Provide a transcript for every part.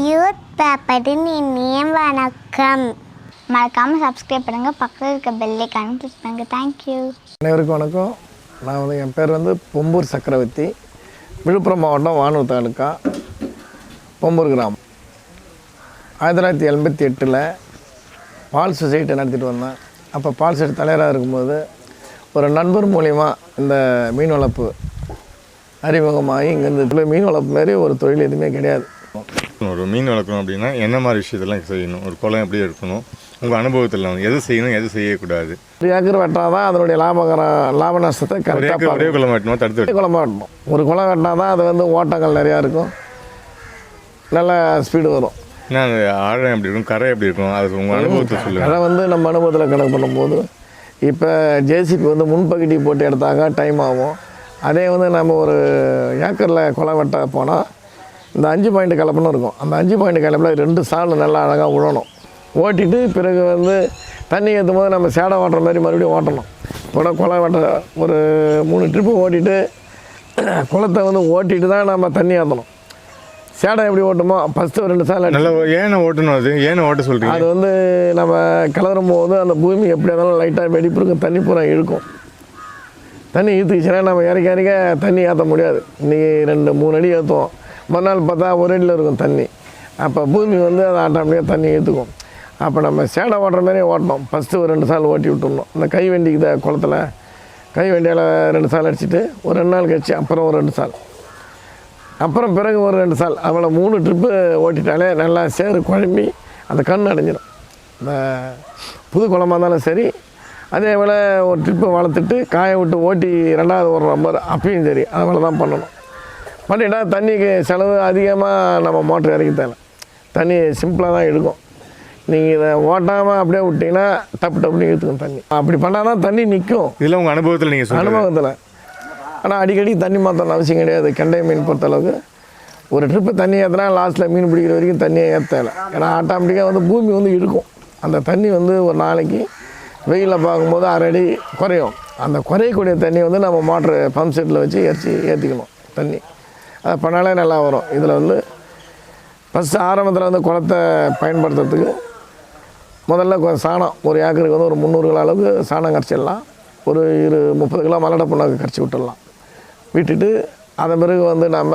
Youth பேப்பரின் இனிய வணக்கம். மறக்காமல் சப்ஸ்கிரைப் பண்ணுங்கள் பக்கத்தில் இருக்க பெல்லைக்கான கிளிக் பண்ணுங்கள் தேங்க்யூ அனைவருக்கும் வணக்கம். நான் வந்து என் பேர் வந்து பொம்பூர் சக்கரவர்த்தி. விழுப்புரம் மாவட்டம் வானூர் தாலுக்கா பொம்பூர் கிராமம். ஆயிரத்தி தொள்ளாயிரத்தி எண்பத்தி எட்டில் பால் சொசைட்டி நடத்திட்டு வந்தேன். அப்போ பால் சொசைட்டி தலைவராக இருக்கும்போது ஒரு நண்பர் மூலிமா இந்த மீன் வளர்ப்பு அறிமுகமாகி இங்கேருந்து மீன் வளர்ப்பு மாதிரி ஒரு தொழில் எதுவுமே கிடையாது. ஒரு மீன் வளர்க்கணும் அப்படின்னா என்ன மாதிரி விஷயத்தெல்லாம் செய்யணும்? ஒரு குளம் எப்படி இருக்கணும்? உங்கள் அனுபவத்தில் எது செய்யணும் எது செய்யக்கூடாது? ஒரு ஏக்கர் வெட்டினா தான் அதனுடைய லாபகரம் லாப நஷ்டத்தை கரெக்டாக ஒரே குளம் வெட்டணும் தடுத்து குளம் வெட்டணும். ஒரு குளம் வெட்டினா தான் அது வந்து ஓட்டங்கள் நிறையா இருக்கும். நல்ல ஸ்பீடு வரும். ஏன்னா அந்த ஆழம் எப்படி இருக்கும்? கரை எப்படி இருக்கும்? அது உங்கள் அனுபவத்தை சொல்லுங்கள் அதை வந்து நம்ம அனுபவத்தில் கணக்கு பண்ணும்போது இப்போ ஜேசிபி வந்து முன்பகுதி போட்டு எடுத்தாங்க டைம் ஆகும். அதே வந்து நம்ம ஒரு ஏக்கரில் குளம் வெட்ட போனால் இந்த அஞ்சு பாயிண்ட் கலப்புன்னு இருக்கும். அந்த அஞ்சு பாயிண்ட் கலப்பில் ரெண்டு சால் நல்லா அழகாக விழணும் ஓட்டிட்டு பிறகு வந்து தண்ணி ஏற்றும் போது நம்ம சேடை ஓட்டுற மாதிரி மறுபடியும் ஓட்டணும். கூட குளம் வெட்ட ஒரு மூணு ட்ரிப்பு ஓட்டிட்டு குளத்தை வந்து ஓட்டிட்டு தான் நம்ம தண்ணி ஏற்றணும் சேடை எப்படி ஓட்டுமோ ஃபஸ்ட்டு ரெண்டு சால் நல்ல ஏனை ஓட்டணும் அது. ஏனை ஓட்ட சொல்கிறீங்க அது வந்து நம்ம கிளறும் போது அந்த பூமி எப்படி இருந்தாலும் லைட்டாக வெடிப்பு இருக்கும். தண்ணி பூரா இழுக்கும். தண்ணி இழுத்துச்சுன்னா நம்ம இறக்கி இறக்க தண்ணி ஏற்ற முடியாது. இன்றைக்கி ரெண்டு மூணு அடி ஏற்றுவோம் மறுநாள் பார்த்தா ஒரு அடியில் இருக்கும் தண்ணி. அப்போ பூமி வந்து அதை ஆட்டோமேட்டிக்காக தண்ணி ஏற்றுக்கும் அப்போ நம்ம சேடை ஓட்டுற மாதிரியே ஓட்டணும். ஃபஸ்ட்டு ஒரு ரெண்டு சால் ஓட்டி விட்டுருணும் இந்த கை வண்டிக்கு குளத்துல. கை வண்டியால் ரெண்டு சால் அடிச்சுட்டு ஒரு ரெண்டு நாள் கழிச்சு அப்புறம் ஒரு ரெண்டு சால். அப்புறம் பிறகு ஒரு ரெண்டு சால். அவ்வளோ மூணு ட்ரிப்பு ஓட்டிட்டாலே நல்லா சேறு குழம்பி அந்த கண் அடைஞ்சிடும். இந்த புது குளமாக இருந்தாலும் சரி அதே போல் ஒரு ட்ரிப்பு வளர்த்துட்டு காய விட்டு ஓட்டி ரெண்டாவது ஒரு நம்பர் அப்பயும் சரி. அதை தான் பண்ணணும். பண்ணிட்டா தண்ணிக்கு செலவு அதிகமாக நம்ம மோட்டர் இறக்கி தேவை தண்ணி சிம்பிளாக தான் எடுக்கும். நீங்கள் இதை ஓட்டாமல் அப்படியே விட்டிங்கன்னா டப்பு டப்புன்னு இழுத்துக்கும் தண்ணி. அப்படி பண்ணால் தான் தண்ணி நிற்கும் இதெல்லாம் உங்கள் அனுபவத்தில் நீங்கள் அனுபவத்தில். ஆனால் அடிக்கடி தண்ணி மாற்றணும் அவசியம் கிடையாது. கெண்டை மீன் பொறுத்தளவுக்கு ஒரு ட்ரிப்பு தண்ணி ஏற்றினா லாஸ்ட்டில் மீன் பிடிக்கிற வரைக்கும் தண்ணியை ஏற்றல ஏன்னா ஆட்டோமேட்டிக்காக வந்து பூமி வந்து இழுக்கும். அந்த தண்ணி வந்து ஒரு நாளைக்கு வெயிலில் பார்க்கும்போது அரை அடி குறையும். அந்த குறையக்கூடிய தண்ணி வந்து நம்ம மோட்ரு பம்ப் செட்டில் வச்சு எரிச்சு ஏற்றிக்கணும் தண்ணி. அதை பண்ணாலே நல்லா வரும். இதில் வந்து ஃபஸ்ட்டு ஆரம்பத்தில் வந்து குளத்தை பயன்படுத்துறதுக்கு முதல்ல சாணம். ஒரு ஏக்கருக்கு வந்து ஒரு முந்நூறு கிலோ அளவுக்கு சாணம் கரைச்சிடலாம். ஒரு இரு முப்பது கிலோ மலட புண்ணாக்கு கரைச்சி விட்டுடலாம். விட்டுட்டு அதன் பிறகு வந்து நம்ம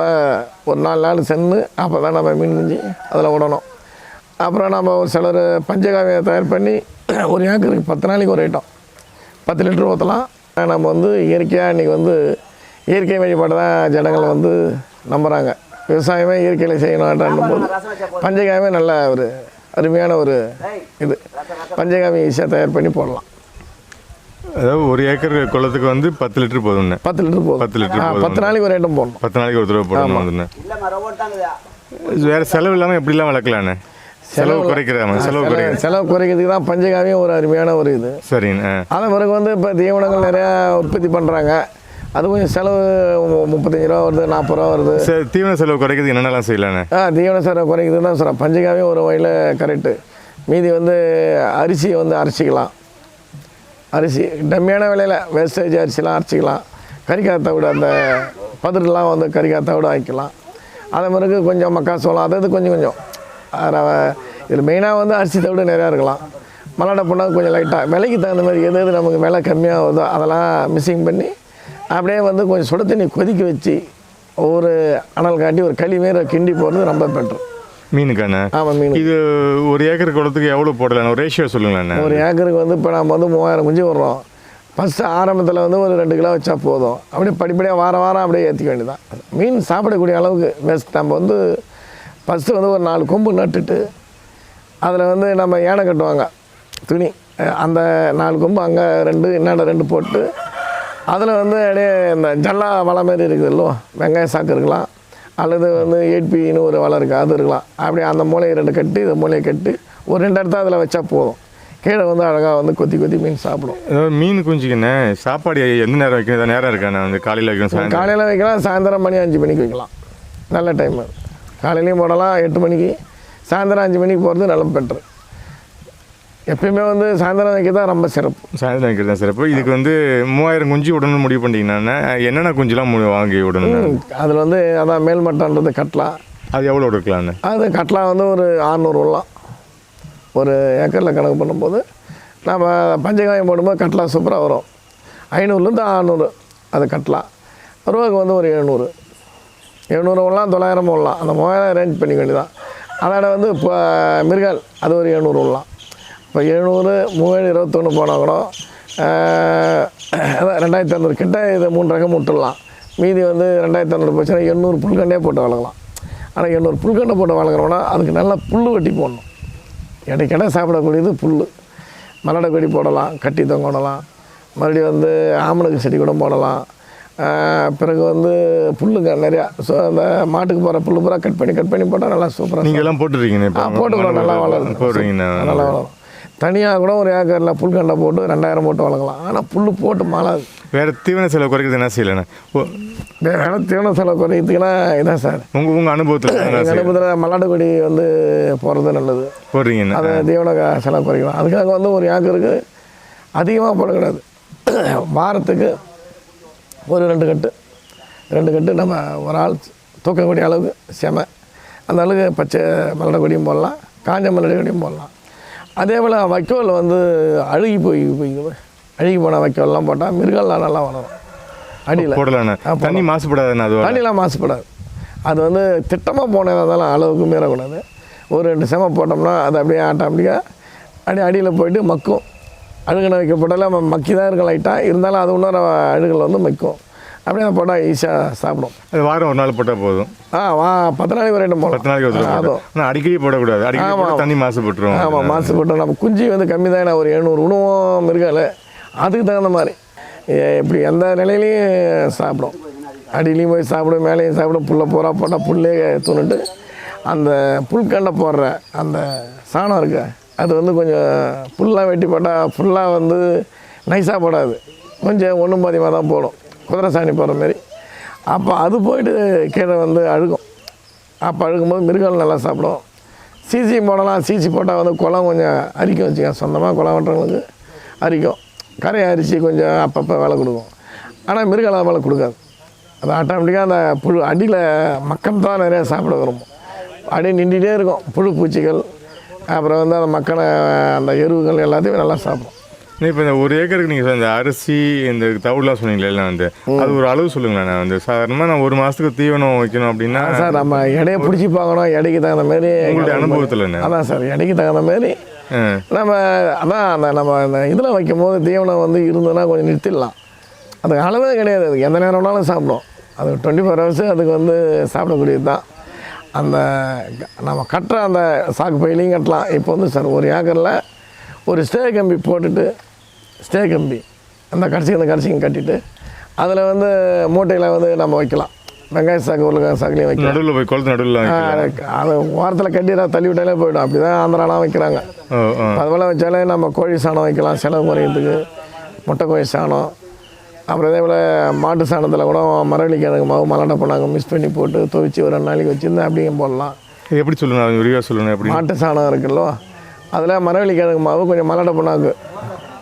ஒரு நாலு நாள் சென்று அப்போ தான் நம்ம மீன் குஞ்சு அதில் விடணும். அப்புறம் நம்ம ஒரு சிலர் பஞ்சகாவியை தயார் பண்ணி ஒரு ஏக்கருக்கு பத்து நாளைக்கு ஒரு ஐட்டம். பத்து லிட்டர் ஊற்றலாம் நம்ம வந்து இயற்கையாக இன்றைக்கி வந்து இயற்கை வழிபாடு தான் ஜனங்கள் வந்து நம்புகிறாங்க விவசாயமே இயற்கையில் செய்யணுன்றும் போது பஞ்சகாயமே நல்ல ஒரு அருமையான ஒரு இது. பஞ்சகாமி ஈஸியாக தயார் பண்ணி போடலாம். அதாவது ஒரு ஏக்கர் குளத்துக்கு வந்து பத்து லிட்டர் போதும்ண்ணே பத்து லிட்டர் போதும். பத்து லிட்டர். பத்து நாளைக்கு ஒரு ஐட்டம் போடணும். பத்து நாளைக்கு ஒரு தடவை போடணும் வேறு செலவு இல்லாமல் எப்படிலாம் வளர்க்கலாண்ணே செலவு குறைக்கிறாம செலவு குறைக்கிற செலவு குறைக்கிறதுக்கு தான் பஞ்சகாமியும் ஒரு அருமையான ஒரு இது. சரிண்ணே அதன் பிறகு வந்து இப்போ தீவனங்கள் நிறையா உற்பத்தி பண்ணுறாங்க அது கொஞ்சம் செலவு முப்பத்தஞ்சு ரூபா வருது நாற்பது ரூபா வருது. சரி தீவன செலவு குறைக்கிறது என்னென்னலாம் செய்யலாண்ணே? ஆ தீவன செலவு குறைக்கிறது தான் சொல்கிறேன் பஞ்சகாமியும் ஒரு வகையில் கரெக்டு மீதி வந்து அரிசி வந்து அரைச்சிக்கலாம். அரிசி டம்மியான விலையில் வேஸ்டேஜ் அரிசிலாம் அரைச்சிக்கலாம். கறிக்காத்த விட அந்த பதிரெலாம் வந்து கறிக்காத்த விட ஆக்கிக்கலாம் அதே பிறகு கொஞ்சம் மக்காசோளம் அது கொஞ்சம் கொஞ்சம். இதில் மெயினாக வந்து அரிசி தவிட நிறையா இருக்கலாம். மல்லாட்டை புண்ணாக்கு கொஞ்சம் லைட்டாக விலைக்கு தகுந்த மாதிரி எது எது நமக்கு விலை கம்மியாக வருதோ அதெல்லாம் மிக்சிங் பண்ணி அப்படியே வந்து கொஞ்சம் சுட தண்ணி கொதிக்க வச்சு ஒரு அனல் காட்டி ஒரு களி மாரி கிண்டி போடுறது ரொம்ப பெட்ரு மீனுக்காண்ணே ஆமாம் மீன். இது ஒரு ஏக்கர் குளத்துக்கு எவ்வளோ போடலாம்? ஒரு ரேஷியோ சொல்லுங்களேண்ணே ஒரு ஏக்கருக்கு வந்து இப்போ நம்ம வந்து மூவாயிரம் குஞ்சு விடுறோம் ஃபஸ்ட்டு ஆரம்பத்தில் வந்து ஒரு ரெண்டு கிலோ வச்சா போதும். அப்படியே படிப்படியாக வாரம் வாரம் அப்படியே ஏற்றிக்க வேண்டியதான் மீன் சாப்பிடக்கூடிய அளவுக்கு பெஸ்ட் நம்ம வந்து ஃபஸ்ட்டு வந்து ஒரு நாலு கொம்பு நட்டுட்டு அதில் வந்து நம்ம யானை கட்டுவாங்க. துணி. அந்த நாலு கொம்பு அங்கே ரெண்டு என்னடா ரெண்டு போட்டு அதில் வந்து அப்படியே இந்த ஜல்லா வலை மாதிரி இருக்குதுல்லோ வெங்காய சாக்கு இருக்கலாம். அல்லது வந்து ஏட்பின்னு ஒரு வலை இருக்குது அது இருக்கலாம். அப்படியே அந்த மூலையை ரெண்டு கட்டி இந்த மூலையை கட்டி ஒரு ரெண்டு இடத்த அதில் வச்சா போதும். கீழே வந்து அழகாக வந்து கொத்தி கொத்தி மீன் சாப்பிடும். மீன் குஞ்சுக்குண்ணே சாப்பாடு எந்த நேரம் வைக்கணும்? நேரம் இருக்காண்ணே வந்து காலையில் வைக்கணும் காலையில் வைக்கலாம் சாயந்தரம் மணி அஞ்சு மணிக்கு வைக்கலாம். நல்ல டைம் காலையிலையும் போடலாம் எட்டு மணிக்கு. சாயந்தரம் அஞ்சு மணிக்கு போகிறது நல்ல பெட்ரு எப்பயுமே வந்து சாயந்தரம் வைக்க தான் ரொம்ப சிறப்பு. சாயந்தரம் வைக்கிறது தான் சிறப்பு. இதுக்கு வந்து மூவாயிரம் குஞ்சு விடணும்னு முடிவு பண்ணிட்டீங்கன்னா என்னென்ன குஞ்சுலாம் வாங்கி விடணும் அதில் வந்து அதான் மேல்மட்டன்றது கட்டலாம் அது எவ்வளோ இருக்கலாம்னு அது கட்லா வந்து ஒரு அறநூறு விடலாம் ஒரு ஏக்கரில் கணக்கு பண்ணும்போது நம்ம பஞ்சகாயம் போடும்போது கட்லா சூப்பராக வரும். ஐநூறுலேருந்து அறநூறு அது கட்லா. ரூபாய்க்கு வந்து ஒரு எழுநூறு. எழுநூறு விடலாம் தொள்ளாயிரம் விடலாம். அந்த மூவாயிரம் ரேஞ்ச் பண்ணிக்க வேண்டியதான் அதோட வந்து இப்போ மிருகால் அது ஒரு எழுநூறு விடலாம். இப்போ எழுநூறு மூவாயிரம் இருபத்தொன்று போனால் கூட அதான் ரெண்டாயிரத்தி ஐநூறு. கிட்ட இது மூணு ரகம் விட்டுடலாம். மீதி வந்து ரெண்டாயிரத்தி ஐநூறு போச்சுன்னா எண்ணூறு புல்கண்டே போட்டு வளர்க்கலாம். ஆனால் எண்ணூறு புல்கண்டை போட்டு வளர்க்குறோம்னா அதுக்கு நல்லா புல் வெட்டி போடணும். இடைக்கிட சாப்பிடக்கூடியது புல் மலடை கொடி போடலாம் கட்டி தொங்கடலாம் மறுபடியும் வந்து ஆமணக்கு செடி கூட போடலாம். பிறகு வந்து புல்லுங்க நிறையா. ஸோ அந்த மாட்டுக்கு போகிற புல்லு பூரா கட் பண்ணி கட் பண்ணி போட்டால் நல்லா சூப்பராக நீங்கள் எல்லாம் போட்டுருக்கீங்க ஆ போட்டுக்கலாம் நல்லா வளரும். நல்லா வளரும். தனியாக கூட ஒரு ஏக்கரில் புல்கண்டை போட்டு ரெண்டாயிரம் போட்டு வளர்க்கலாம். ஆனால் புல் போட்டு மழாது வேறு தீவன செலவு குறைக்கிறது என்ன செய்யலைண்ணா? ஓ வேறு தீவன செலவு குறையத்துக்குன்னா இதான் சார். உங்கள் உங்கள் அனுபவத்தில் எங்கள் அனுபவத்தில் மல்லாட்டு கொடி வந்து போகிறது நல்லது. போடுறீங்கண்ணா அதை தீவன செலவு குறைக்கலாம். அதுக்காக வந்து ஒரு ஏக்கருக்கு அதிகமாக போடக்கூடாது. வாரத்துக்கு ஒரு ரெண்டு கட்டு. ரெண்டு கட்டு நம்ம ஒரு ஆள் தூக்கக்கூடிய அளவுக்கு செம. அந்த அளவுக்கு பச்சை மல்லடை கொடியும் போடலாம். காஞ்ச மல்லடை கொடியும் போடலாம். அதே போல் வைக்கோல் வந்து அழுகி போய் போய் அழுகி போன வைக்கோல்லாம் போட்டால் மிருகம்லாம் நல்லா வளரும் அடியில். போடலாண்ணா. தண்ணி மாசுபடாதுண்ணா அது தண்ணிலாம் மாசுபடாது. அது வந்து திட்டமாக போனதாக இருந்தாலும் அளவுக்கு மீறக்கூடாது. ஒரு ரெண்டு செம போட்டோம்னா அது அப்படியே ஆட்டோமேட்டிக்காக அப்படியே அடியில் போயிட்டு மக்கும். அழுகுன வைக்கப்பட்டாலும் மக்கி தான் இருக்கும் லைட்டாக இருந்தாலும் அது இன்னொரு அழுகல் வந்து மக்கும். அப்படியே போட்டால் ஈஸியாக சாப்பிடும். அது வாரம் ஒரு நாள் போட்டால் போதும். ஆ வா பத்து நாளைக்கு ஒரு ரெண்டு பத்து நாளைக்கு அதுவும் ஆனால் அடிக்கடி போடக்கூடாது. அடிக்கடி ஆமா. போட்டா தண்ணி மாசுபட்டுரும். ஆமாம் மாசுபட்டு நம்ம குஞ்சு வந்து கம்மி தான். ஒரு எழுநூறு உணவும் இருக்கால. அதுக்கு தகுந்த மாதிரி. எ- இப்படி எந்த நிலையிலையும் சாப்பிடும். அடியிலையும் போய் சாப்பிடும் மேலேயும் சாப்பிடும். புல்லை பூரா போட்டால் புல்லே தூணுட்டு அந்த புல்கண்டை போடுற அந்த சாணம் இருக்கு அது வந்து கொஞ்சம் புல்லாக வெட்டி போட்டால் ஃபுல்லாக வந்து நைஸாக போடாது. கொஞ்சம் ஒன்றும் பாதியமாக தான் போடும். குதிரை சாணி போடுற மாதிரி அப்போ அது போயிட்டு கீழே வந்து அழுகும். அப்போ அழுகும்போது மிருகங்கள் நல்லா சாப்பிடும். சிசி போடலாம். சிசி போட்டால் வந்து குளம் கொஞ்சம் அரிக்கும் வச்சுக்க சொந்தமாக குளம் வெட்டுறவங்களுக்கு அரிக்கும். கரையை அரிசி கொஞ்சம் அப்பப்போ வேலை கொடுக்கும். ஆனால் மிருகலாம் வேலை கொடுக்காது. அது ஆட்டோமேட்டிக்காக அந்த புழு அடியில் மக்கள் தான் நிறையா சாப்பிட விரும்பும். அடி நின்றுட்டே இருக்கும். புழு பூச்சிகள் அப்புறம் வந்து அந்த மக்களை அந்த எருவுகள் எல்லாத்தையும் நல்லா சாப்பிடும். இப்போ இந்த ஒரு ஏக்கருக்கு நீங்கள் இந்த அரிசி இந்த தவிடுலாம் சொன்னீங்களே வந்து அது ஒரு அளவு சொல்லுங்களேன் நான் வந்து. சாதாரணமாக நான் ஒரு மாதத்துக்கு தீவனம் வைக்கணும் அப்படின்னா சார் நம்ம எடையை பிடிச்சி பார்க்கணும் எடைக்கு தகுந்த மாதிரி. உங்களுடைய அனுபவத்தில் என்ன? அதான் சார் எடைக்கு தகுந்த மாதிரி. நம்ம அதான் அந்த நம்ம அந்த இதில் வைக்கும் போது தீவனம் வந்து இருந்ததுன்னா கொஞ்சம் நிறுத்திடலாம். அதுக்கு அளவே கிடையாது அது எந்த நேரம் வேணாலும் சாப்பிடும் அது டுவெண்ட்டி ஃபோர் ஹவர்ஸு அதுக்கு வந்து சாப்பிடக்கூடியது தான். அந்த நம்ம கட்டுற அந்த சாக்கு பையிலையும் கட்டலாம். இப்போ வந்து சார் ஒரு ஏக்கரில் ஒரு ஸ்டே கம்பி போட்டுட்டு ஸ்டே கம்பி. அந்த கடைசிக்கு அந்த கடைசிக்கும் கட்டிட்டு அதில் வந்து மூட்டையில் வந்து நம்ம வைக்கலாம். வெங்காய சாக்கு உருளைக்கிழங்கு சாக்குலையும் வைக்கலாம். நடுவில் போய் குளத்து நடுவில் அது ஓரத்தில் கட்டி நான் தள்ளி விட்டாலே போயிடும். அப்படி தான் ஆந்திராலாம் வைக்கிறாங்க. அதுபோல் வச்சாலே நம்ம கோழி சாணம் வைக்கலாம் செலவு குறையிறதுக்கு. முட்டை கோழி சாணம். அப்புறம் இதே போல் மாட்டு சாணத்தில் கூட மரவள்ளி கிழங்கு மாவு மலாட்டை பண்ணாங்க மிக்ஸ் பண்ணி போட்டு துவைச்சி ஒரு ரெண்டு நாளைக்கு வச்சுருந்து அப்படியே போடலாம். இது எப்படி சொல்லணும் விரிவாக சொல்லணும் எப்படி? மாட்டு சாணம் இருக்குல்லோ? அதில் மரவள்ளி கிழங்கு மாவு கொஞ்சம் மலாட்டை பண்ணாக்கு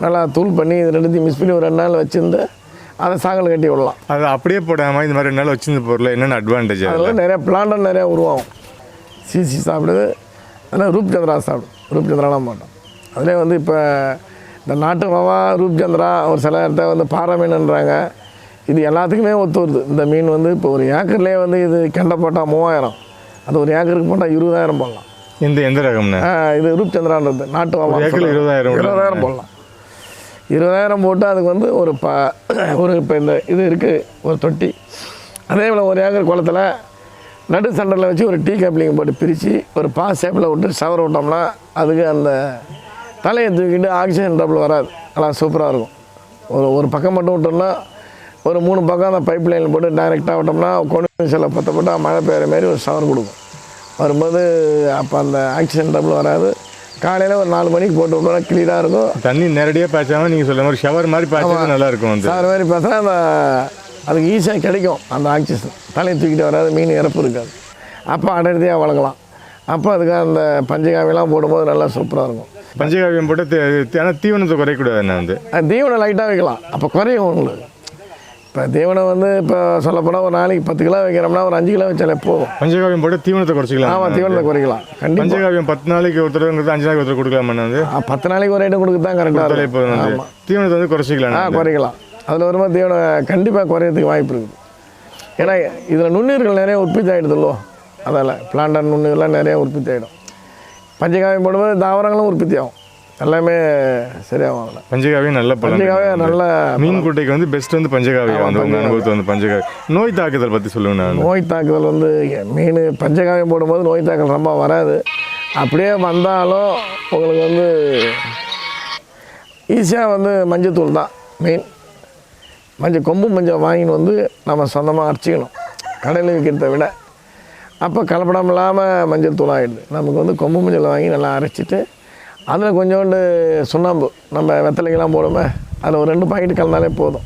நல்லா தூள் பண்ணி இது ரெண்டுத்தையும் மிக்ஸ் பண்ணி ஒரு ரெண்டு நாள் வச்சுருந்து அதை சாகல் கட்டி விடலாம். அது அப்படியே போடாமல் இந்த மாதிரி ரெண்டு நாள் வச்சிருந்த பொருள் என்னென்ன அட்வான்டேஜ் அதில் அதில்? நிறைய பிளான்டம் நிறையா உருவாகும். சிசி சாப்பிடுது அதனால் ரூப் சந்திரா சாப்பிடும். ரூப் சந்திராலாம் மாட்டோம். அதிலே வந்து இப்போ இந்த நாட்டு மாவா ரூப் சந்திரா ஒரு சில இடத்த வந்து பாறை மீனுன்றாங்க. இது எல்லாத்துக்குமே ஒத்து வருது. இந்த மீன் வந்து இப்போ ஒரு ஏக்கர்லேயே வந்து இது கெண்டை போட்டால் மூவாயிரம். அது ஒரு ஏக்கருக்கு போட்டால் இருபதாயிரம் போடலாம். எந்த எந்த ரகம்ண்ணே ஆ, இது ரூப் சந்திரான்றது நாட்டு ஏக்கர்ல இருபதாயிரம். இருபதாயிரம் போடலாம். இருபதாயிரம் போட்டு அதுக்கு வந்து ஒரு ப ஒரு இப்போ இந்த இது இருக்குது ஒரு தொட்டி. அதே போல் ஒரு ஏக்கர் குளத்துல நடு சென்டரில் வச்சு ஒரு டீ கப்ளிங் போட்டு பிரித்து ஒரு பாஸ் ஷேப்பில் விட்டு ஷவர் விட்டோம்னா அதுக்கு அந்த தலையை தூக்கிட்டு ஆக்சிஜன் டபுள் வராது. நல்லா சூப்பராக இருக்கும். ஒரு ஒரு பக்கம் மட்டும் விட்டோம்னா ஒரு மூணு பக்கம் அந்த பைப் லைனில் போட்டு டைரெக்டாக விட்டோம்னா கொண்டு சில பற்ற போட்டால் மழை பெய்கிற மாதிரி ஒரு ஷவர் கொடுக்கும். வரும்போது அப்போ அந்த ஆக்சிஜன் டபுள் வராது. காலையில் ஒரு நாலு மணிக்கு போட்டு விட்டோம்னா கிளியராக இருக்கும். தண்ணி நேரடியாக பாய்ச்சாமல் நீங்கள் சொல்ல மாதிரி ஷவர் மாதிரி பாய்ச்சா நல்லா இருக்கும் சார் மாதிரி பார்த்தா அந்த அதுக்கு ஈஸியாக கிடைக்கும் அந்த ஆக்சிஜன் தலையை தூக்கிட்டு வராது மீன் இறப்பு இருக்காது. அப்போ அடர்த்தியாக வளர்க்கலாம். அப்போ அதுக்கு அந்த பஞ்சகாவியெல்லாம் போடும்போது நல்லா சூப்பராக இருக்கும். பஞ்சகாவியம் போட்டு ஆனால் தீவனத்தை குறையக்கூடாது என்ன வந்து? தீவனம் லைட்டாக வைக்கலாம். அப்போ குறையும் உங்களுக்கு. இப்போ தீவனம் வந்து இப்போ சொல்லப்போனால் ஒரு நாளைக்கு பத்து கிலோ வைக்கிறோம்னா ஒரு அஞ்சு கிலோ வச்சாலே போதும். பஞ்சகாவியம் போட்டு தீவனத்தை குறைச்சிக்கலாம். ஆமாம் தீவனத்தை குறைக்கலாம். கண்டிப்பாக பஞ்சகாவியம் பத்து நாளைக்கு ஒருத்தர் அஞ்சு நாளைக்கு ஒருத்தர் கொடுக்கலாமா பத்து நாளைக்கு ஒரு ஐட்டம் கொடுக்க தான் கரெக்டாக வந்து தீவனத்தை வந்து குறைச்சிக்கலாம் ஆ குறைக்கலாம். அதில் வரும்போது தீவனம் கண்டிப்பாக குறையறதுக்கு வாய்ப்பு இருக்குது. ஏன்னா இதில் நுண்ணுயிர்கள் நிறைய உற்பத்தி ஆகிடுதுல்லோ அதால் பிளான்டர் நுண்ணுயிரெலாம் நிறைய உற்பத்தி ஆகிடும் பஞ்சகாவியம் போடும்போது தாவரங்களும் உற்பத்தி ஆகும். எல்லாமே சரியாகும் அதில் பஞ்சகாவியம் நல்ல பலன் பஞ்சகாவியம் நல்ல மீன் குட்டைக்கு வந்து பெஸ்ட் வந்து பஞ்சகாவியம். வந்து உங்க அனுபவத்தை வந்து பஞ்சகாவி நோய் தாக்குதல் பத்தி சொல்லுங்க நான் நோய் தாக்குதல் வந்து மீன் பஞ்சகாவியம் போடும்போது நோய் தாக்குதல் ரொம்ப வராது. அப்படியே வந்தாலும் உங்களுக்கு வந்து ஈஸியாக வந்து மஞ்சத்தூள் தான் மெயின் மஞ்சள் கொம்பு மஞ்சள் வாங்கின்னு வந்து நம்ம சொந்தமாக அரைச்சிக்கணும். கடையில் விற்கிறத விட. அப்போ கலப்படம் இல்லாமல் மஞ்சள் தூள் ஆகிடுது நமக்கு வந்து கொம்பு மஞ்சள் வாங்கி நல்லா அரைச்சிட்டு அதில் கொஞ்சோண்டு சுண்ணாம்பு. நம்ம வெத்தலைக்கெல்லாம் போடுமே அதில் ஒரு ரெண்டு பாக்கெட் கலந்தாலே போதும்.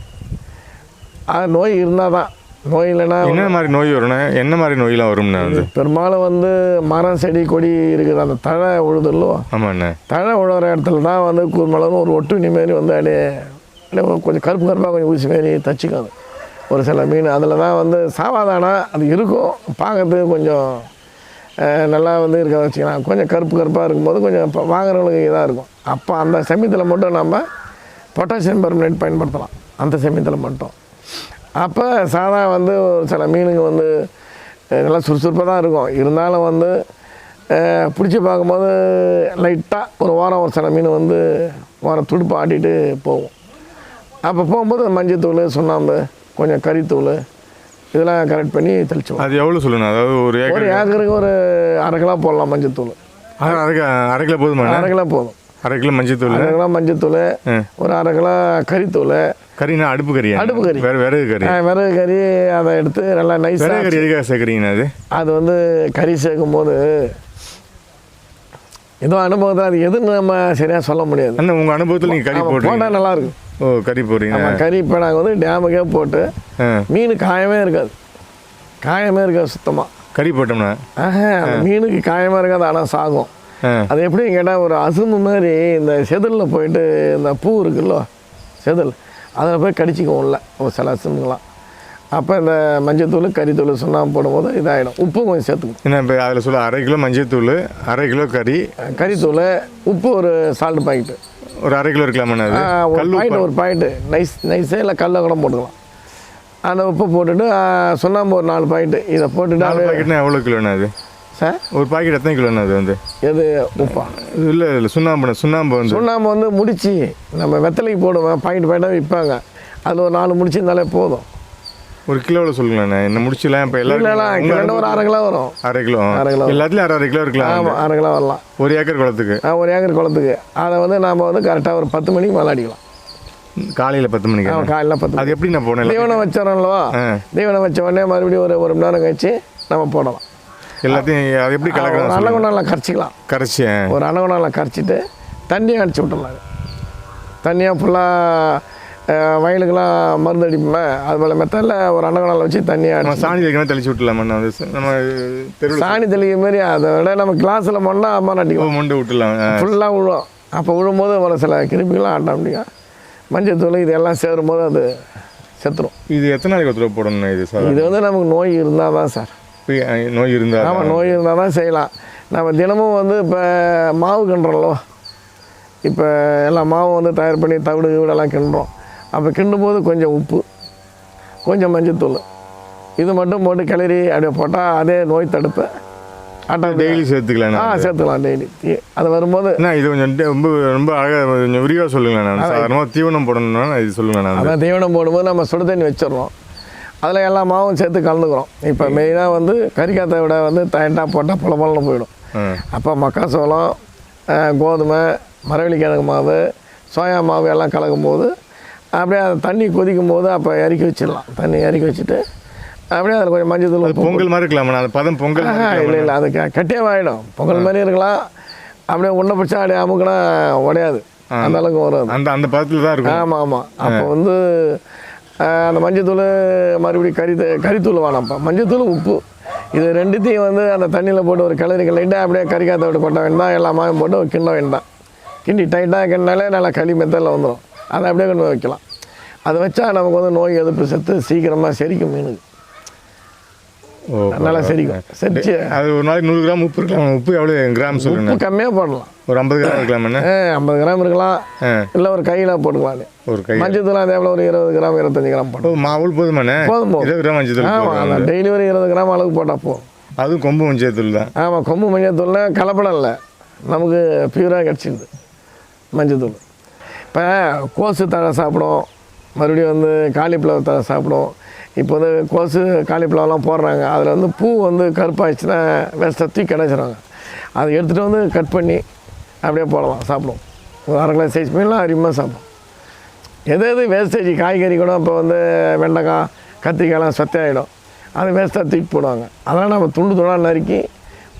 அது நோய் இருந்தால் தான். நோய் இல்லைன்னா என்ன மாதிரி நோய் வரும்னா என்ன மாதிரி நோயெல்லாம் வரும்ண்ணா வந்து பெரும்பாலும் வந்து மரம் செடி கொடி இருக்குது? அந்த தழை உழுதுல்லோ. ஆமாண்ணே. தழை உழுற இடத்துல தான் வந்து கூர்மலரும் ஒரு ஒட்டுணி மாரி வந்து அப்படியே கொஞ்சம் கருப்பு கருப்பாக கொஞ்சம் ஊசி மாரி தச்சுக்கும் ஒரு சில மீன் அதில் தான் வந்து சாவாதானா அது இருக்கும் பார்க்கறதுக்கு கொஞ்சம் நல்லா வந்து இருக்க வச்சுக்கலாம். கொஞ்சம் கருப்பு கருப்பாக இருக்கும்போது கொஞ்சம் இப்போ வாங்குறவங்களுக்கு இதாக இருக்கும். அப்போ அந்த சமயத்தில் மட்டும் நம்ம பொட்டாசியம் பெர்மனேட் பயன்படுத்தலாம். அந்த சமயத்தில் மட்டும். அப்போ சாதா வந்து ஒரு சில மீனுங்க வந்து நல்லா சுறுசுறுப்பாக தான் இருக்கும். இருந்தாலும் வந்து பிடிச்சி பார்க்கும்போது லைட்டாக ஒரு வாரம் ஒரு சில மீன் வந்து வாரம் துடுப்பு ஆட்டிட்டு போகும். அப்போ போகும்போது மஞ்சத்தூள் சுண்ணாம்பு கொஞ்சம் கறித்தூள் இதெல்லாம் கரெக்ட் பண்ணி தெளிச்சுவோம் அது எவ்வளோ சொல்லுங்க அதாவது ஒரு ஒரு ஏக்கர் ஏக்கருக்கு ஒரு அரை கிலோ போடலாம் மஞ்சத்தூள். அரை அரை கிலோ- போதுமா அரை கிலோ போதும். அரை கிலோ மஞ்சள் தூள் அரை கிலோ மஞ்சத்தூள் ஒரு அரை கிலோ கறித்தூள். கறினா அடுப்பு கறியா? அடுப்பு கறி. வேற விறகு கறி. விறகு கறி அதை எடுத்து நல்லா நைஸாக விறகு கறி எதுக்காக சேர்க்குறீங்கண்ணா அது? அது வந்து கறி சேர்க்கும் போது ஏதோ அனுபவத்தில் அது எதுன்னு நம்ம சரியாக சொல்ல முடியாது. அண்ணா உங்கள் அனுபவத்தில் நீங்கள் கறி போட்டா நல்லா இருக்கும் ஓ கறி போடுறீங்க. கறி இப்போ நாங்கள் வந்து டேமுக்கே போட்டு மீன் காயமே இருக்காது. காயமே இருக்காது சுத்தமாக கறி போட்டோம்னா? மீனுக்கு காயமே இருக்காது ஆனால் சாகும். அது எப்படின்னு கேட்டால் ஒரு அசும்பு மாதிரி இந்த செதிலில் போயிட்டு இந்த பூ இருக்குல்ல செதில். அதில் போய் கடிச்சிக்கும் உள்ள ஒரு சில அசும்புங்களாம் அப்போ இந்த மஞ்சத்தூள் கறித்தூள் சுண்ணாம்பு போடும்போது இதாகிடும் உப்பு கொஞ்சம் சேர்த்துக்கணும். என்ன இப்போ அதில் சொல்ல அரை கிலோ மஞ்சள் தூள் அரை கிலோ கறி. கறித்தூள் உப்பு ஒரு சால்ட் பாக்கெட்டு ஒரு அரை கிலோ இருக்கலாமாண்ணா அது? ஒரு பாயிண்ட் ஒரு பாயிண்ட்டு நைஸ் நைஸே இல்லை கல்ல கூட போட்டுக்கலாம். அந்த உப்பு போட்டுட்டு சுண்ணாம்பு ஒரு நாலு பாயிண்ட்டு இதை போட்டுட்டு நாலு பாக்கெட்னா எவ்வளோ கிலோண்ணா அது? சார்? ஒரு பாக்கெட் எத்தனை கிலோண்ணா அது வந்து? எது உப்பா? இல்லை இல்லை சுண்ணாம்பு சுண்ணாம்பு வந்து. சுண்ணாம்பு வந்து முடிச்சு நம்ம வெத்தலைக்கு போடுவேன் பாக்கெட் பாக்கெட்டாக விற்பாங்க. அதில் ஒரு நாலு முடிச்சிருந்தாலே போதும். ஒரு கிலோவில் சொல்லுங்களேண்ணா என்ன முடிச்சுலாம் இப்போ எல்லாரும் கிலோ ஒரு அரை கிலோ வரும். அரை கிலோ. அரை கிலோ. எல்லாத்துலேயும் அரை அரை கிலோ இருக்கலாம் ஆமாம் அரை கிலோ வரலாம். ஒரு ஏக்கர் குளத்துக்கு. ஆ, ஒரு ஏக்கர் குளத்துக்கு. அதை வந்து நாம் வந்து கரெக்டாக ஒரு பத்து மணிக்கு மேலே அடிக்கலாம். காலையில் பத்து மணிக்கு ஆமாம் காலையில் பத்து அது எப்படி நான் போனேன்? தீவனம் வச்சிடறோம்லவா. தீவனம் வச்ச உடனே மறுபடியும் ஒரு ஒரு மணி நேரம் கழிச்சு நம்ம போடலாம். எல்லாத்தையும் அது எப்படி ஒரு கலக்கலாம் அன்னகுணால கரைச்சிக்கலாம். கரைச்சி ஒரு அன்னகுணால கரைச்சிட்டு தண்ணியை அடிச்சு விட்டுடலாம். தண்ணியாக ஃபுல்லாக வயலுக்கெல்லாம் மருந்து அடிப்போமே அது போல் மெத்தடில் ஒரு அன்னகுணால வச்சு தண்ணியை நம்ம சாணி வைக்கணும் தெளிச்சு விட்டுலாமா வந்து நம்ம தெருவில் சாணி தெளிக்கிற மாதிரி அதை விட நம்ம கிளாஸில் மண்ணா அம்மா அடிக்கலாம் மொண்டை விட்டுலாம். ஃபுல்லாக விழும் அப்போ விழும்போது ஒரு சில கிருமிகள்லாம் ஆட்டோமேட்டிக்காக மஞ்சள் தூள் இதெல்லாம் சேரும்போது அது செத்துரும். இது எத்தனை நாளைக்கு ஒருத்தர் போடணும் இது சார்? இது வந்து நமக்கு நோய் இருந்தால் தான் சார். நோய் இருந்தால் ஆமாம் நோய் இருந்தால் தான் செய்யலாம். நம்ம தினமும் வந்து இப்போ மாவு கிண்டுறோம்ல. இப்போ எல்லா மாவும் வந்து தயார் பண்ணி தவிடு வீடெல்லாம் கிண்டுறோம். அப்போ கிண்டும் போது கொஞ்சம் உப்பு கொஞ்சம் மஞ்சத்தூள். இது மட்டும் போட்டு கிளறி அப்படியே போட்டால் அதே நோய் தடுப்பு. ஆட்டா டெய்லி சேர்த்துக்கலாம் ஆ சேர்த்துக்கலாம் டெய்லி அது வரும்போது என்ன இது கொஞ்சம் ரொம்ப ரொம்ப அழகாக கொஞ்சம் விரிவாக சொல்லுங்களேன் நான். சாதாரணமாக தீவனம் போடணும்னா இது சொல்லுங்களேன் நான். அதான் தீவனம் போடும்போது நம்ம சுடு தண்ணி வச்சிடுறோம். அதில் எல்லா மாவும் சேர்த்து கலந்துக்கிறோம். இப்போ மெயினாக வந்து கறிக்காத்தை விட வந்து தயண்டாக போட்டால் பொல பொலன்னு போயிடும். அப்போ மக்காசோளம் கோதுமை மரவள்ளிக்கிழங்கு மாவு சோயா மாவு எல்லாம் கலக்கும் போது அப்படியே அந்த தண்ணி கொதிக்கும் போது அப்போ இறக்கி வச்சிடலாம். தண்ணி இறக்கி வச்சுட்டு அப்படியே அதில் கொஞ்சம் மஞ்சள் தூள் பொங்கல் மாதிரி இருக்கலாமா? அந்த பதம் பொங்கல் இல்லை இல்லை அது ஆகிடும் பொங்கல் மாதிரி இருக்கலாம். அப்படியே உன்னை பிடிச்சா அப்படியே அமுக்குனா உடையாது. அந்த அளவுக்கு வரும். அந்த அந்த பதத்தில் தான் இருக்கும். ஆமாம் ஆமாம் அப்போ வந்து அந்த மஞ்சத்தூள் மறுபடியும் கறி கறித்தூள் வேணாம்ப்பா மஞ்சத்தூள் உப்பு. இது ரெண்டுத்தையும் வந்து அந்த தண்ணியில் போட்டு ஒரு கிளறி கிளறிட்டு அப்படியே கறிக்காத்த விட்டு கொட்ட வேண்டாம். எல்லா மாவும் போட்டு கிண்ட வேண்டாம். கிண்டி டைட்டாக கிண்டினாலே நல்லா களி மெத்தடில் வந்துடும் அதை அப்படியே கொண்டு வைக்கலாம். அதை வச்சா நமக்கு வந்து நோய் எதிர்ப்பு சத்து சீக்கிரமாக செரிக்கும் மீனுக்கு. நல்லா செரிக்கும். செரிச்சு. அது ஒரு நாளைக்கு நூறு கிராம் உப்பு இருக்கலாம். உப்பு எவ்வளோ கிராம் சொல்லுங்க? உப்பு கம்மியாக போடலாம். ஒரு ஐம்பது கிராம் இருக்கலாம் என்ன? ஐம்பது கிராம் இருக்கலாம். இல்லை ஒரு கையில் போட்டுக்கலாம் ஒரு கை மஞ்சள் தூள் அதே போல் ஒரு இருபது கிராம் இருபத்தஞ்சி கிராம் ஓ போடலாம். மாவுள் போதுமாண்ணே போதும். இருபது கிராம் மஞ்சள் தூள் ஆமாம் டெய்லி ஒரு இருபது கிராம் அளவுக்கு போட்டால் போதும். அதுவும் கொம்பு மஞ்சள் தூள் தான். ஆமாம் கொம்பு மஞ்சள் கலப்படம் இல்லை. நமக்கு பியூராக கிடச்சிடுது மஞ்சள் தூள் இப்போ கோசு தழை சாப்பிடும். மறுபடியும் வந்து காலிஃப்ளவர் தழை சாப்பிடும். இப்போ வந்து கோசு காலிஃப்ளவர்லாம் போடுறாங்க. அதில் வந்து பூ வந்து கருப்பாயிடுச்சுன்னா வேஸ்ட்டாக தூக்கி கிடச்சிடுறாங்க. அதை எடுத்துகிட்டு வந்து கட் பண்ணி அப்படியே போடலாம் சாப்பிடும். ஒரு அரை கிலோ சைஸ் மீன்லாம் அதிகமாக சாப்பிடும். எது எது வேஸ்டேஜ் காய்கறி கூட இப்போ வந்து வெண்டைக்காய் கத்திரிக்காய்லாம் சொத்தையாகிடும் அது வேஸ்ட்டாக தூக்கி போடுவாங்க. அதெல்லாம் நம்ம துண்டு துண்டாக நறுக்கி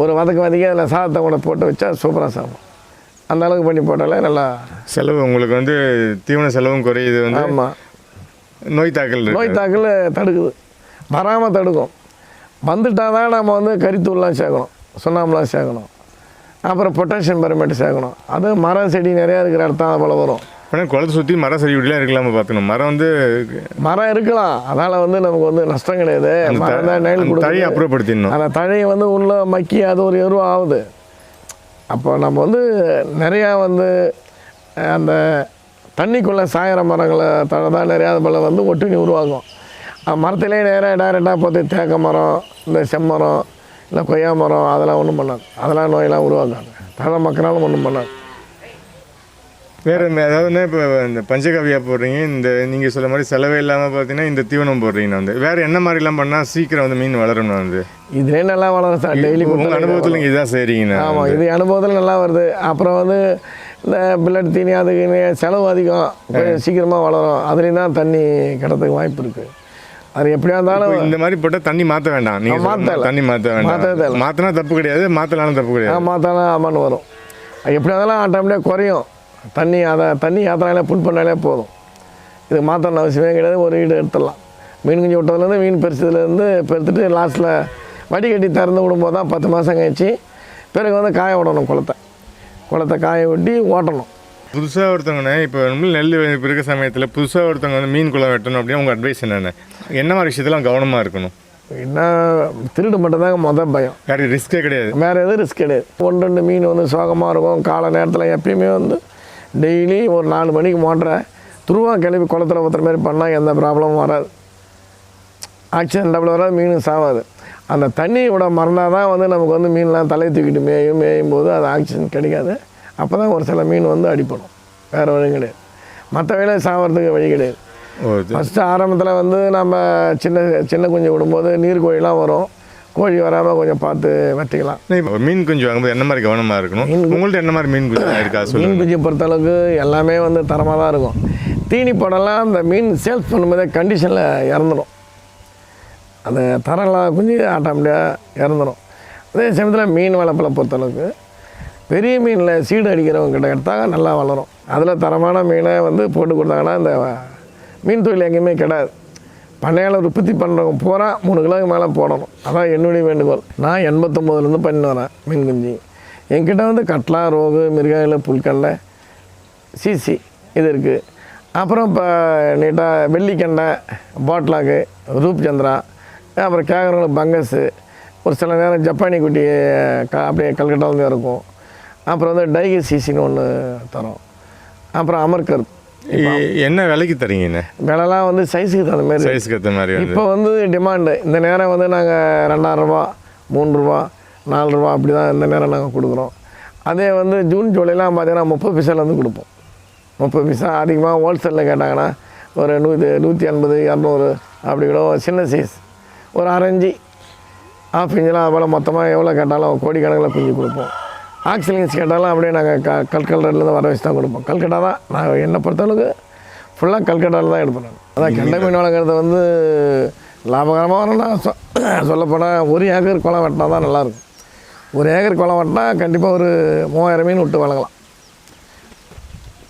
ஒரு வதக்க வதக்கி அதில் சாதத்தை கூட போட்டு வச்சா சூப்பராக சாப்பிடும். அந்த அளவுக்கு பண்ணி போட்டாலே நல்லா செலவு உங்களுக்கு வந்து தீவன செலவும் குறையுது வந்து ஆமாம் நோய் தாக்கல். நோய் தாக்கல் தடுக்குது. வராமல் தடுக்கும். வந்துட்டால் தான் நம்ம வந்து கறித்தூள்லாம் சேர்க்கணும் சுண்ணாம்புலாம் சேர்க்கணும். அப்புறம் பொட்டாசியம் பரமேட்டு சேர்க்கணும். அது மரம் செடி நிறையா இருக்கிற இடத்தான் அது போல் வரும். ஆனால் குளத்தை சுற்றி மரம் செடி இப்படிலாம் இருக்கலாமா பார்த்துக்கணும். மரம் வந்து மரம் இருக்கலாம். அதனால் வந்து நமக்கு வந்து நஷ்டம் கிடையாது. மரம் தான் நெல் அந்த தழையை அப்புறப்படுத்திடணும். அந்த தழையை வந்து உள்ள மக்கி அது ஒரு எருவு ஆகுது அப்போ நம்ம வந்து நிறையா வந்து அந்த தண்ணிக்குள்ளே சாயிற மரங்களை தான் நிறையா அது போல் வந்து ஒட்டுணி உருவாகும் மரத்திலே நேராக டைரெக்டாக பார்த்து தேக்க மரம் இந்த செம்மரம் இல்லை கொய்யா மரம் அதெல்லாம் ஒன்றும் பண்ணாது. அதெல்லாம் நோயெல்லாம் உருவாக்காது. தழை மக்களாலும் ஒன்றும் பண்ணாது. வேறு அதாவதுன்னா இப்போ இந்த பஞ்சகவியா போடுறீங்க இந்த நீங்கள் சொல்ல மாதிரி செலவே இல்லாமல் பார்த்தீங்கன்னா இந்த தீவனம் போடுறீங்க வந்து. வேறு என்ன மாதிரிலாம் பண்ணால் சீக்கிரம் வந்து மீன் வளரணும் வந்து? இதுலேயே நல்லா வளரும் சார் டெய்லி உங்கள் அனுபவத்தில் நீங்கள் இதான் செய்கிறீங்கண்ணா ஆமாம் இது அனுபவத்தில் நல்லா வருது. அப்புறம் வந்து இந்த பில்லட் தீனி அதுக்கு செலவு அதிகம். சீக்கிரமாக வளரும். அதுலேயும் தான் தண்ணி கிடறதுக்கு வாய்ப்பு இருக்குது அது எப்படியா இருந்தாலும் இந்த மாதிரி போட்டால் தண்ணி மாற்ற வேண்டாம். நீங்கள் மாத்தல. தண்ணி மாற்ற வேண்டாம். மாற்றினா தப்பு கிடையாது மாற்றலாலும் தப்பு கிடையாது. மாற்றாலும் ஆமான்னு வரும். அது எப்படியா இருந்தாலும் ஆட்டோமேட்டிக்காக குறையும். தண்ணி அதை தண்ணி ஏற்றினாலே புல் பண்ணாலே போதும். இது மாற்றணும் அவசியமே கிடையாது ஒரு ஈடு எடுத்துடலாம். மீன் குஞ்சு விட்டதுலேருந்து மீன் பெருசதுலேருந்து பெருத்துட்டு லாஸ்ட்டில் வடிகட்டி திறந்து விடும்போது தான் பத்து மாதம் கழிச்சு பிறகு வந்து காய விடணும் குளத்தை. குளத்தை காய விட்டி ஓட்டணும். புதுசாக ஒருத்தவங்கண்ணே இப்போ நெல் இப்போ இருக்க சமயத்தில் புதுசாக ஒருத்தவங்க வந்து மீன் குளம் வெட்டணும் அப்படின்னா உங்கள் அட்வைஸ் என்னென்ன என்ன மாதிரி விஷயத்தெல்லாம் கவனமாக இருக்கணும்? என்ன திருடு மட்டும்தாங்க மொதல் பயம். வேறு ரிஸ்க்கே கிடையாது. வேறு எதுவும் ரிஸ்க் கிடையாது. ஒன்று ரெண்டு மீன் வந்து சோகமாக இருக்கும் காலை நேரத்தில் எப்பயுமே வந்து டெய்லி ஒரு நாலு மணிக்கு மோட்டரை துருவா கிளப்பி குளத்துல ஊற்றுற மாதிரி பண்ணால் எந்த ப்ராப்ளமும் வராது. ஆக்சிடென்ட் டபுள் வராது மீன் சாவாது. அந்த தண்ணி விட மறந்தால் தான் வந்து நமக்கு வந்து மீன்லாம் தலை தூக்கிட்டு மேயும் மேயும் போது அது ஆக்சிஜன் கிடைக்காது. அப்போ தான் ஒரு சில மீன் வந்து அடிப்படும். வேறு வழி கிடையாது. மற்ற வேலை சாவறதுக்கு வழி கிடையாது. ஃபஸ்ட்டு ஆரம்பத்தில் வந்து நம்ம சின்ன சின்ன குஞ்சு விடும்போது நீர் கோழிலாம் வரும். கோழி வராமல் கொஞ்சம் பார்த்து வெட்டிக்கலாம். மீன் குஞ்சு வாங்கும்போது என்ன மாதிரி கவனமாக இருக்கணும்? உங்கள்ட்ட என்ன மாதிரி மீன் குஞ்சு இருக்கா? மீன் குஞ்சு பொறுத்தளவுக்கு எல்லாமே வந்து தரமாக தான் இருக்கும். தீனி படம்லாம் அந்த மீன் சேல்ஸ் பண்ணும்போதே கண்டிஷனில் இறந்துடும் அந்த தரலாம் குஞ்சு ஆட்டோமேட்டிக்காக இறந்துடும் அதே சமயத்தில் மீன் வளர்ப்பில் பொறுத்தளவுக்கு பெரிய மீனில் சீடு அடிக்கிறவங்க கிட்ட எடுத்தால் நல்லா வளரும். அதில் தரமான மீனை வந்து போட்டு கொடுத்தாங்கன்னா இந்த மீன் தொழில் எங்கேயுமே கிடையாது பண்ணையால் உற்பத்தி பண்ணுறவங்க பூரா மூணு கிலோக்கு மேலே போடணும். அதான் என்னுடைய வேண்டுகோள். நான் எண்பத்தொம்போதுலேருந்து பண்ணி வரேன் மீன் குஞ்சு என்கிட்ட வந்து கட்லா ரோகு மிருகாயில் புல்கல்லை சிசி இது இருக்குது அப்புறம் இப்போ நீட்டாக வெள்ளிக்கெண்டை பாட்லாக்கு ரூப் சந்திரா அப்புறம் கேக்குறவங்களுக்கு பங்கஸு ஒரு சில நேரம் ஜப்பானி குட்டி க அப்படியே கல்கட்டா இருக்கும் அப்புறம் வந்து டைகி சிசின்னு ஒன்று தரோம். அப்புறம் அமர்கர் என்ன விலைக்கு தரீங்கண்ணே விலைலாம் வந்து சைஸுக்கு தகுந்த மாதிரி. சைஸ்க்கு ஏற்ற மாதிரி இப்போ வந்து டிமாண்டு இந்த நேரம் வந்து நாங்கள் ரெண்டாயிரம் ரூபா மூணு ரூபா நாலு ரூபா அப்படி தான் இந்த நேரம் நாங்கள் கொடுக்குறோம். அதே வந்து ஜூன் ஜூலைலாம் பார்த்தீங்கன்னா முப்பது பைசாலேருந்து கொடுப்போம். முப்பது பைசா அதிகமாக ஹோல்சேலில் கேட்டாங்கன்னா ஒரு நூற்றி நூற்றி எண்பது இரநூறு அப்படி கூட சின்ன சைஸ் ஒரு அரைஞ்சி ஆஃப் இன்ச்செலாம் அது போல் மொத்தமாக எவ்வளோ கேட்டாலும் கோடிக்கணக்கில் குஞ்சு கொடுப்போம். ஆக்சிலிங்ஸ் கேட்டாலும் அப்படியே நாங்கள் க கல்கட்டாலேருந்து வர வச்சு தான் கொடுப்போம். கல்கட்டா தான் நான் என்னை பொறுத்தளவுக்கு ஃபுல்லாக கல்கட்டாவில் தான் எடுப்பேன் நான். அதான் கெண்டை மீன் வளர்க்குறது வந்து லாபகரமாக வரணும்னா சொ சொல்லப்போனால் ஒரு ஏக்கர் குளம் வெட்டினா தான் நல்லாயிருக்கும். ஒரு ஏக்கர் குளம் வெட்டினா கண்டிப்பாக ஒரு மூவாயிரம் மீன் விட்டு வளர்க்கலாம்.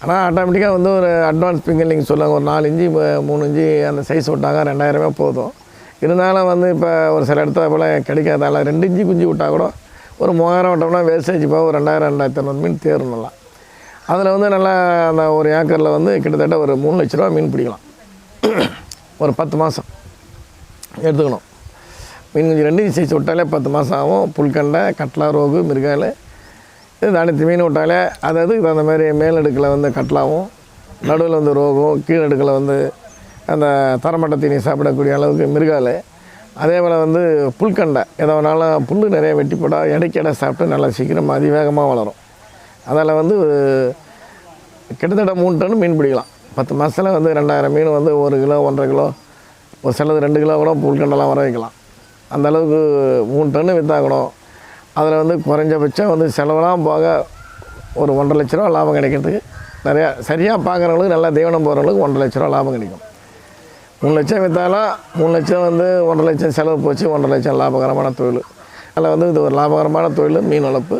ஆனால் ஆட்டோமேட்டிக்காக வந்து ஒரு அட்வான்ஸ் பிங்கலிங் சொல்லுவாங்க. ஒரு நாலு இஞ்சி மூணு இஞ்சி அந்த சைஸ் விட்டாங்க ரெண்டாயிரமே போதும். இருந்தாலும் வந்து இப்போ ஒரு சில இடத்துல போல் கிடைக்காதால ரெண்டு இஞ்சி குஞ்சு விட்டால் கூட ஒரு மூவாயிரம் விட்டோம்னா வேஸ்டேஜ் போக ஒரு ரெண்டாயிரம் ரெண்டாயிரத்தி ஐநூறு மீன் தேரணும்லாம் அதில் வந்து நல்லா அந்த ஒரு ஏக்கரில் வந்து கிட்டத்தட்ட ஒரு மூணு லட்ச ரூபா மீன் பிடிக்கலாம். ஒரு பத்து மாதம் எடுத்துக்கணும். மீன் குஞ்சு ரெண்டு சைஸ் விட்டாலே பத்து மாதம் ஆகும். புல்கண்டை கட்லா ரோகு மிருகால் இது அனைத்து மீன் விட்டாலே அது அதுக்கு தகுந்த மாதிரி மேலடுக்கில் வந்து கட்லாவும் நடுவில் வந்து ரோகும் கீழடுக்கில் வந்து அந்த தரமட்ட தீனி சாப்பிடக்கூடிய அளவுக்கு மிருகால் அதே போல் வந்து புல்கண்டை. எதை வேணாலும் புல் நிறைய வெட்டி போட்டால் இடைக்கு சாப்பிட்டு நல்லா சீக்கிரமாக அதிவேகமாக வளரும். அதில் வந்து கிட்டத்தட்ட மூணு டன் மீன் பிடிக்கலாம். பத்து மாதத்தில் வந்து ரெண்டாயிரம் மீன் வந்து ஒரு கிலோ ஒன்றரை கிலோ ஒரு சிலது ரெண்டு கிலோ கூட புல்கண்டெல்லாம் வர வைக்கலாம். அந்த அளவுக்கு மூணு டன்னு விற்றாகணும் அதில் வந்து குறைஞ்சபட்சம் வந்து செலவெல்லாம் போக ஒரு ஒன்றரை லட்ச ரூபா லாபம் கிடைக்கிறதுக்கு நிறையா சரியாக பார்க்குறவங்களுக்கு நல்லா தீவனம் போகிறவங்களுக்கு ஒன்றரை லட்ச ரூபா லாபம் கிடைக்கும். மூணு லட்சம் விற்றாலும் மூணு லட்சம் வந்து ஒன்றரை லட்சம் செலவு போச்சு ஒன்றரை லட்சம் லாபகரமான தொழில். அதில் வந்து இது ஒரு லாபகரமான தொழில் மீன் வளர்ப்பு.